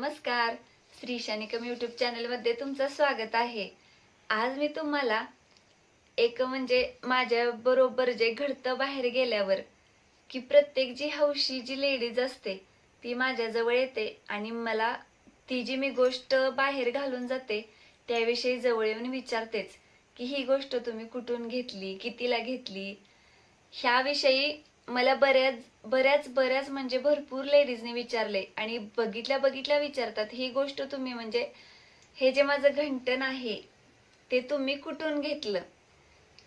नमस्कार. श्री शानिकम यूट्यूब चॅनलमध्ये तुमचं स्वागत आहे. आज मी तुम्हाला एक म्हणजे माझ्या बरोबर जे घडतं बाहेर गेल्यावर की प्रत्येक जी हौशी जी लेडीज असते ती माझ्याजवळ येते आणि मला ती जी मी गोष्ट बाहेर घालून जाते त्याविषयी जवळ येऊन विचारतेच की ही गोष्ट तुम्ही कुठून घेतली कितीला घेतली? ह्याविषयी मला बऱ्याच बऱ्याच बऱ्याच म्हणजे भरपूर लेडीजने विचारले आणि बघितल्या बघितल्या विचारतात. ही गोष्ट तुम्ही म्हणजे हे जे माझं घंटन आहे ते तुम्ही कुठून घेतलं?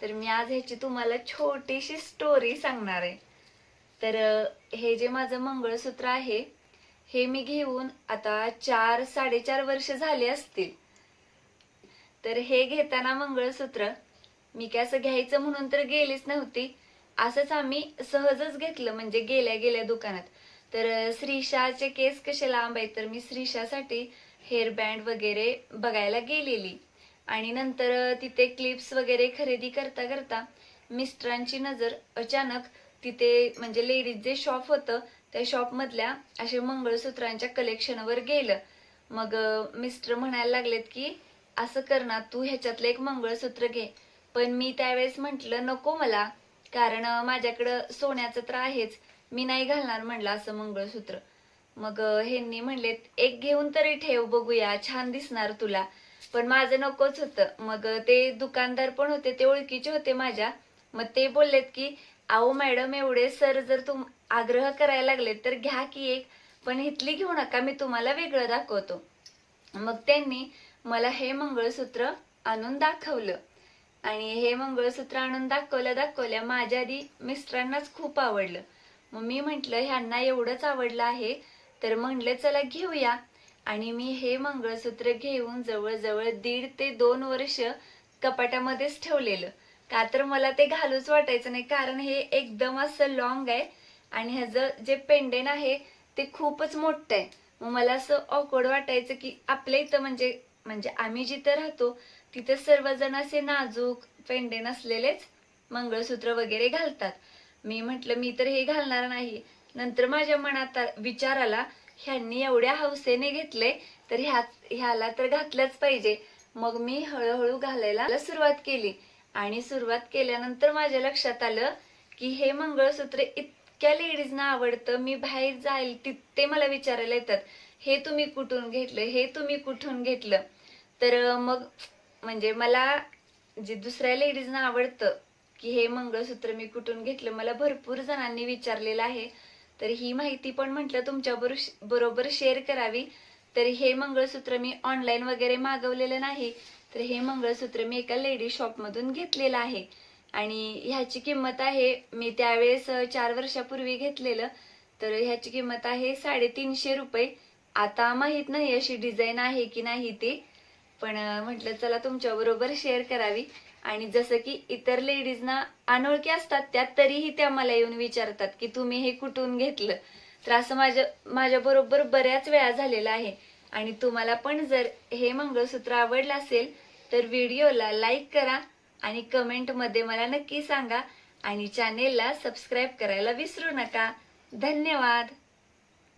तर मी आज ह्याची तुम्हाला छोटीशी स्टोरी सांगणार आहे. तर हे जे माझं मंगळसूत्र आहे हे मी घेऊन आता चार साडेचार वर्ष झाले असतील. तर हे घेताना मंगळसूत्र मी काय असं घ्यायचं म्हणून तर गेलीच नव्हती. असंच आम्ही सहजच घेतलं म्हणजे गेल्या गेल्या दुकानात. तर श्रीशाचे केस कसे लांब आहेत तर मी श्रीशासाठी हेअर बँड वगैरे बघायला गेलेली. आणि नंतर तिथे क्लिप्स वगैरे खरेदी करता करता मिस्टरांची नजर अचानक तिथे म्हणजे लेडीज जे शॉप होतं त्या शॉपमधल्या असे मंगळसूत्रांच्या कलेक्शनवर गेलं. मग मिस्टर म्हणायला लागलेत की असं कर ना तू ह्याच्यातलं एक मंगळसूत्र घे. पण मी त्यावेळेस म्हटलं नको मला कारण माझ्याकडं सोन्याचं तर आहेच. मी नाही घालणार म्हणलं असं मंगळसूत्र. मग ह्यांनी म्हणलेत एक घेऊन तरी ठेव बघूया छान दिसणार तुला. पण माझं नकोच होतं. मग ते दुकानदार पण होते ते ओळखीचे होते माझ्या. मग ते बोललेत की अहो मॅडम एवढे सर जर तुम आग्रह करायला लागले तर घ्या की एक पण इथली घेऊ नका मी तुम्हाला वेगळं दाखवतो. मग त्यांनी मला हे मंगळसूत्र आणून दाखवलं. आणि हे मंगळसूत्र आणून दाखवलं दाखवल्या माझ्या आधी मिस्टरांनाच खूप आवडलं. मग मी म्हंटल ह्यांना एवढंच आवडलं आहे तर म्हणलं चला घेऊया. आणि मी हे मंगळसूत्र घेऊन जवळजवळ दीड ते दोन वर्ष कपाटामध्येच ठेवलेलं. का तर मला ते घालूच वाटायचं नाही कारण हे एकदम असं लॉंग आहे आणि ह्याचं जे पेंडेन आहे ते खूपच मोठं आहे. मग मला असं ऑकवर्ड वाटायचं की आपल्या इथं म्हणजे म्हणजे आम्ही जिथं राहतो तिथे सर्वजण असे नाजूक पेंडे नसलेलेच मंगळसूत्र वगैरे घालतात. मी म्हंटल मी तर हे घालणार नाही. नंतर माझ्या मनात विचार आला ह्यांनी एवढ्या हौसेने घेतले तर ह्या ह्याला तर घातलंच पाहिजे. मग मी हळूहळू घालायला सुरुवात केली आणि सुरुवात केल्यानंतर माझ्या लक्षात आलं की हे मंगळसूत्र इतक्या लेडीजना आवडतं मी बाहेर जाईल तिथे ते मला विचारायला येतात हे तुम्ही कुठून घेतलं? हे तुम्ही कुठून घेतलं? तर मग म्हणजे मला जे दुसऱ्या लेडीजना आवडतं की हे मंगळसूत्र मी कुठून घेतलं मला भरपूर जणांनी विचारलेलं आहे. तर ही माहिती पण म्हटलं तुमच्या बरोबर शेअर करावी. तर हे मंगळसूत्र मी ऑनलाईन वगैरे मागवलेलं नाही. तर हे मंगळसूत्र मी एका लेडी शॉपमधून घेतलेलं आहे. आणि ह्याची किंमत आहे मी त्यावेळेस चार वर्षापूर्वी घेतलेलं. तर ह्याची किंमत आहे साडेतीनशे रुपये. आता माहीत नाही अशी डिझाईन आहे की नाही ती. पण म्हटलं चला तुमच्या बरोबर शेअर करावी. आणि जसं की इतर लेडीजना अनोळखी असतात त्या तरीही त्या मला येऊन विचारतात की तुम्ही हे कुठून घेतलं? तर असं माझ्या माझ्या बरोबर बऱ्याच वेळा झालेलं आहे. आणि तुम्हाला पण जर हे मंगळसूत्र आवडलं असेल तर व्हिडिओला लाईक करा आणि कमेंटमध्ये मला नक्की सांगा. आणि चॅनेलला सबस्क्राईब करायला विसरू नका. धन्यवाद!